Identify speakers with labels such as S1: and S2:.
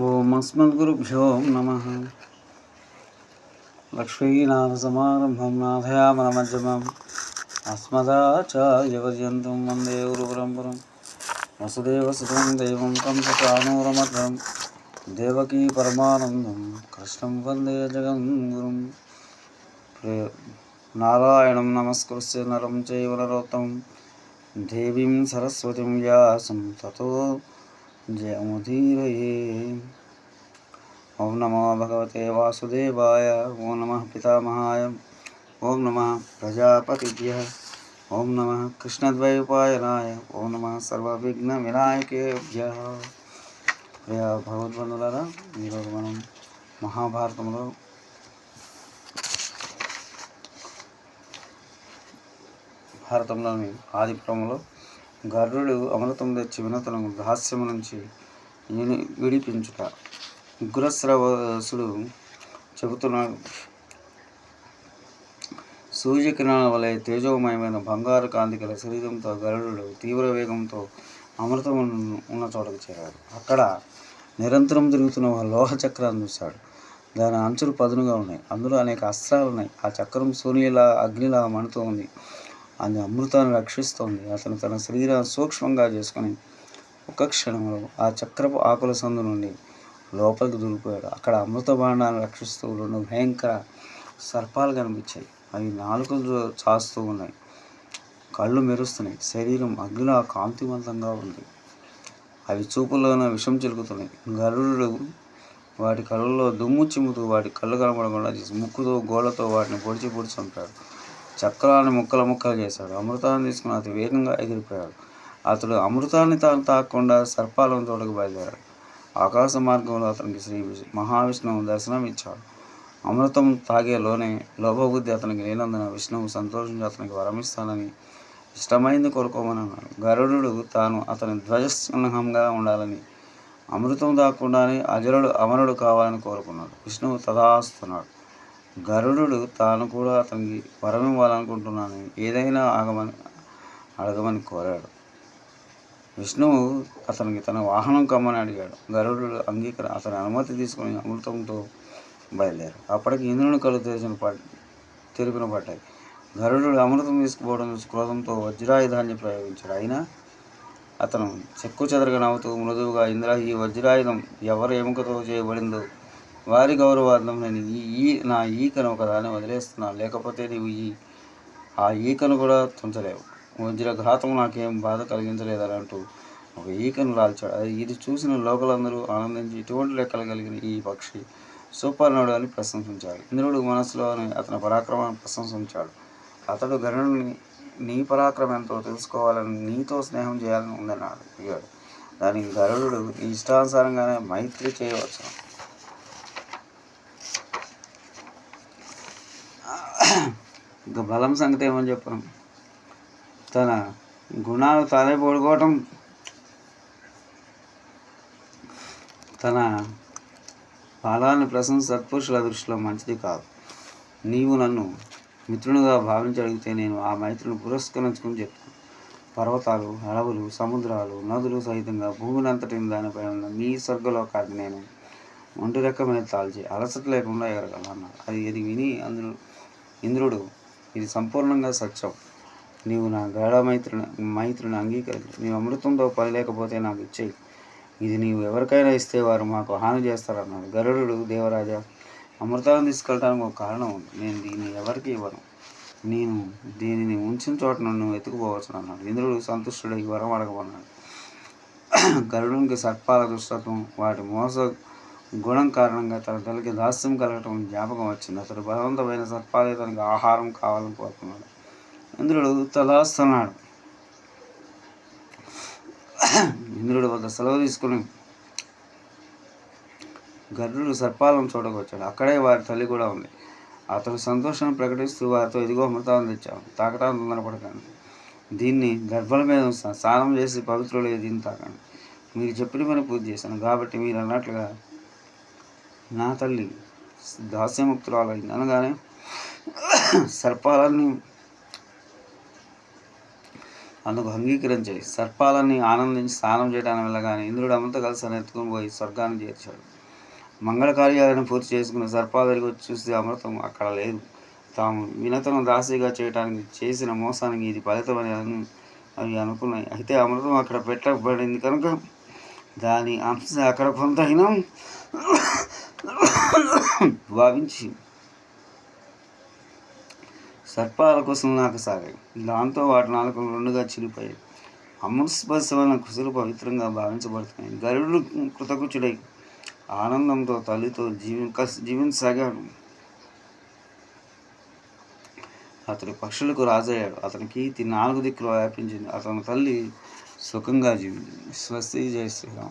S1: ఓం అస్మద్గురుభ్యో నమ. లక్ష్మీనాథసమారంభం నాథయామనమధ్యమం. అస్మదాచార్యపర్యంతం వందే గురుపరంపరం. వసుదేవసుతం దైవం కంసచానూరమధ్యం దేవకీ పరమానందం. కృష్ణం వందే జగద్గురుం. ప్రే- నారాయణం నమస్కృత్య నరం చైవ నరోత్తమం. దేవీం సరస్వతిం వ్యాసం. తతో జయముదీరయే ఓం నమో భగవతే వాసుదేవాయ ఓం నమ పితామహాయ ఓం నమ ప్రజాపతిభ్య ఓం నమ కృష్ణద్వైపాయనాయ ఓం నమ సర్వవిఘ్న వినాయకేభ్య ప్రియ భగవద్బంధులారా ఈరోజు మనం మహాభారతంలో భారతంలోని ఆదిపురంలో గరుడు అమృతం తెచ్చి వినతను రహస్యము నుంచి విడిపించుట. ఉగ్రశ్రవసుడు చెబుతున్నాడు సూర్యకిరణాల వలె తేజోమయమైన బంగారు కాంతి గల శరీరంతో గరుడు తీవ్ర వేగంతో అమృతం ఉన్న- చోటకు చేరాడు. అక్కడ నిరంతరం తిరుగుతున్న ఒక లోహ చక్రాన్ని చూశాడు. దాని అంచులు పదునుగా ఉన్నాయి. అందులో అనేక అస్త్రాలు ఉన్నాయి. ఆ చక్రం సూర్యులా అగ్నిలా మణుతో ఉంది. అది అమృతాన్ని రక్షిస్తోంది. అతను తన శరీరాన్ని సూక్ష్మంగా చేసుకుని ఒక క్షణంలో ఆ చక్రపు ఆకుల సందు నుండి లోపలికి దూరిపోయాడు అక్కడ అమృత బాణాన్ని రక్షిస్తూ రెండు భయంకర సర్పాలు కనిపించాయి. అవి నాలుకలు చాస్తూ ఉన్నాయి. కళ్ళు మెరుస్తున్నాయి. శరీరం అగ్నిలో కాంతివంతంగా ఉంది. అవి చూపుల్లోన విషం చిలుకుతున్నాయి. గరుడు వాటి కళ్ళల్లో దుమ్ము చిమ్ముతూ వాటి కళ్ళు కనపడకుండా చేసి ముక్కుతో గోళ్ళతో వాటిని పొడిచి పొడిచి చంపాడు. చక్రాన్ని ముక్కలు ముక్కలు చేశాడు. అమృతాన్ని తీసుకుని అతి వేగంగా ఎగిరిపోయాడు. అతడు అమృతాన్ని తాను తాకకుండా సర్పాలను తోటకు బయలుదేరాడు. ఆకాశ మార్గంలో అతనికి శ్రీ మహావిష్ణువు దర్శనం ఇచ్చాడు. అమృతం తాగేలోనే లోభబుద్ధి అతనికి లేనందున విష్ణువు సంతోషించి అతనికి వరమిస్తానని ఇష్టమైంది కోరుకోమని అన్నాడు. గరుడు తాను అతని ధ్వజస్నహంగా ఉండాలని అమృతం దాక్కుండానే అజరుడు అమరుడు కావాలని కోరుకున్నాడు. విష్ణువు తదాస్తున్నాడు గరుడు తాను కూడా అతనికి వరం ఇవ్వాలనుకుంటున్నాను. ఏదైనా ఆగమని అడగమని కోరాడు. విష్ణువు అతనికి తన వాహనం కమ్మని అడిగాడు. గరుడు అంగీకర అతని అనుమతి తీసుకుని అమృతంతో బయలుదేరు అప్పటికి ఇంద్రుని కళ్ళు తెరిచిన తెరుపున పడ్డాయి. గరుడు అమృతం తీసుకుపోవడం క్రోధంతో వజ్రాయుధాన్ని ప్రయోగించాడు. అయినా అతను చెక్కు చెదరగా నవ్వుతూ మృదువుగా ఇంద్ర ఈ వజ్రాయుధం ఎవరు ఎముకతో చేయబడిందో వారి గౌరవార్థం నేను ఈ ఈ నా ఈకను ఒకదాన్ని వదిలేస్తున్నాను. లేకపోతే నీవు ఈ ఆ ఈకను కూడా తుంచలేవు. వజ్రఘాతం నాకేం బాధ కలిగించలేదని అంటూ ఒక ఈకను రాల్చాడు అది ఇది చూసిన లోకలందరూ ఆనందించి ఇటువంటి లెక్కలు కలిగిన ఈ పక్షి సూపర్నుడు అని ప్రశంసించాడు. ఇంద్రుడు మనసులోని అతని పరాక్రమాన్ని ప్రశంసించాడు. అతడు గరుడుని నీ పరాక్రమం ఎంతో తెలుసుకోవాలని నీతో స్నేహం చేయాలని ఉందన్నాడు. అడిగాడు. దానికి గరుడు ఇష్టానుసారంగానే మైత్రి చేయవచ్చు ఇంకా బలం సంగతి ఏమని చెప్పను. తన గుణాలు తానే పడుకోవటం తన బలాన్ని ప్రశంస సత్పురుషుల దృష్టిలో మంచిది కాదు. నీవు నన్ను మిత్రునిగా భావించి అడిగితే నేను ఆ మైత్రుని పురస్కరించుకుని చెప్తాను. పర్వతాలు అడవులు సముద్రాలు నదులు సహితంగా భూమిని అంతటిని దానిపై ఉన్న మీ స్వర్గలోకాన్ని నేను ఒంటి రెక్క మీద తాల్చి అలసట లేకుండా ఎగరగలను అది ఇది విని అందులో ఇంద్రుడు ఇది సంపూర్ణంగా సత్యం. నీవు నా గాఢ మైత్రిని మైత్రిని అంగీకరించు. నీవు అమృతంతో పని లేకపోతే నాకు ఇచ్చేయి. ఇది నీవు ఎవరికైనా ఇస్తే వారు మాకు హాని చేస్తారన్నాడు గరుడు దేవరాజా అమృతాన్ని తీసుకెళ్ళడానికి ఒక కారణం ఉంది. నేను దీన్ని ఎవరికి ఇవ్వను. నేను దీనిని ఉంచిన చోట నన్ను వెతుకుపోవచ్చు అన్నాడు. ఇంద్రుడు సంతుష్టుడై వరం అడగమన్నాడు గరుడునికి సర్పాల దుష్టత్వం వాటి మోస గుణం కారణంగా తన తల్లికి దాస్యం కలగటం జ్ఞాపకం వచ్చింది. అతడు బలవంతమైన సర్పాలే తనకి ఆహారం కావాలని కోరుకున్నాడు. ఇంద్రుడు తలాస్తున్నాడు ఇంద్రుడు వద్ద సెలవు తీసుకుని గరుడు సర్పాలను చూడకొచ్చాడు. అక్కడే వారి తల్లి కూడా ఉంది. అతడు సంతోషాన్ని ప్రకటిస్తూ వారితో ఇదిగో అమృతాన్ని తెచ్చాను తాకటాన్ని తొందరపడకండి దీన్ని గర్భల మీద స్నానం చేసి పవిత్రులే దీన్ని తాకండి. మీరు చెప్పిన పని పూర్తి చేశాను. కాబట్టి మీరు అన్నట్లుగా నా తల్లి దాస్యముక్తురాలైంది. అనగానే సర్పాలన్నీ అందుకు అంగీకరించాయి సర్పాలని ఆనందించి స్నానం చేయడానికి వెళ్ళగానే ఇంద్రుడు అమృత కలసాన్ని ఎత్తుకుని పోయి స్వర్గాన్ని చేర్చాడు. మంగళ కార్యాలను పూర్తి చేసుకుని సర్పాల దగ్గరికి వచ్చి చూస్తే అమృతం అక్కడ లేదు. తాము వినతను దాసిగా చేయడానికి చేసిన మోసానికి ఇది ఫలితమని అని అవి అనుకున్నాయి. అయితే అమృతం అక్కడ పెట్టబడింది కనుక దాని అంశ అక్కడ కొంత అయినా భావించి సర్పాల కోసం నాకు సాగాయి దాంతో వాటి నాలుకలు రెండుగా చిరిపోయాయి అమృతస్పర్శ వలన కుశలు పవిత్రంగా భావించబడుతున్నాయి. గరుడు కృతకుచుడై ఆనందంతో తల్లితో జీవి జీవించసాగాడు. అతడు పక్షులకు రాజయ్యాడు. అతని కీర్తి నాలుగు దిక్కులు వ్యాపించింది. అతని తల్లి సుఖంగా జీవించింది. స్వస్తి జయ శ్రీరామ్.